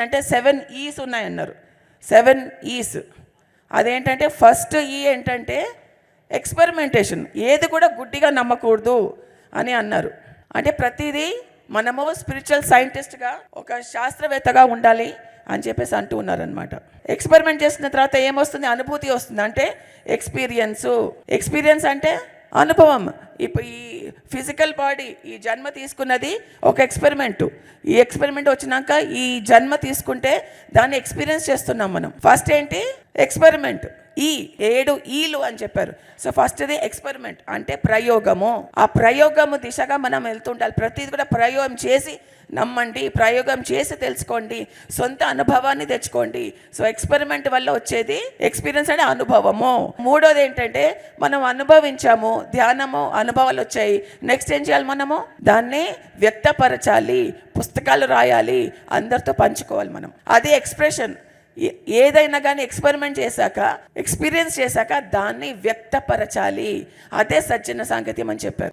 వచ్చిందంటే seven E's ఉన్నాయన్నారు. Seven E's. అదేంటంటే ఫస్ట్ ఈ ఏంటంటే ఎక్స్పెరిమెంటేషన్. ఏది కూడా గుడ్డిగా నమ్మకూడదు అని అన్నారు. అంటే ప్రతిదీ మనము స్పిరిచువల్ సైంటిస్ట్గా ఒక శాస్త్రవేత్తగా ఉండాలి అని చెప్పేసి అంటూ ఉన్నారనమాట ఎక్స్పెరిమెంట్ చేసిన తర్వాత ఏమొస్తుంది? అనుభూతి వస్తుంది. అంటే ఎక్స్పీరియన్సు. ఎక్స్పీరియన్స్ అంటే అనుభవం. ఇప్పుడు ఈ ఫిజికల్ బాడీ ఈ జన్మ తీసుకున్నది ఒక ఎక్స్పెరిమెంట్. ఈ ఎక్స్పెరిమెంట్ వచ్చినాక ఈ జన్మ తీసుకుంటే దాన్ని ఎక్స్పీరియన్స్ చేస్తున్నాం మనం. ఫస్ట్ ఏంటి? ఎక్స్పెరిమెంట్. ఈ ఏడు ఈలు అని చెప్పారు. సో ఫస్ట్ది ఎక్స్పెరిమెంట్ అంటే ప్రయోగము. ఆ ప్రయోగము దిశగా మనం వెళ్తుండాలి. ప్రతిది కూడా ప్రయోగం చేసి నమ్మండి ప్రయోగం చేసి తెలుసుకోండి సొంత అనుభవాన్ని తెచ్చుకోండి. సో ఎక్స్పెరిమెంట్ వల్ల వచ్చేది ఎక్స్పీరియన్స్ అంటే అనుభవము. మూడోది ఏంటంటే మనం అనుభవించాము ధ్యానము అనుభవాలు వచ్చాయి. నెక్స్ట్ ఏం చేయాలి మనము? దాన్ని వ్యక్తపరచాలి పుస్తకాలు రాయాలి అందరితో పంచుకోవాలి మనం. అది ఎక్స్ప్రెషన్ ఏదైనా కానీ ఎక్స్పెరిమెంట్ చేశాక ఎక్స్పీరియన్స్ చేశాక దాన్ని వ్యక్తపరచాలి. అదే సజ్జన సాంకేతికం అని చెప్పారు.